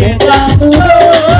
别管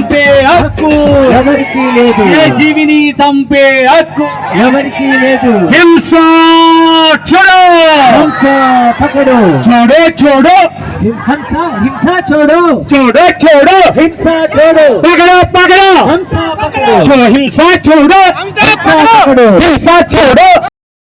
చంపే హక్కు. ఎవరికి లేదు. ఏ జీవిని చంపే హక్కు. ఎవరికి లేదు. హింస చూడో. హంస పకడు. చూడో చూడో. హంస హింస చూడు. చూడో చూడో. హింస చూడు. పగడో పగడో. హంస పకడు. హింస చూడో. పకడు. హింస చూడో.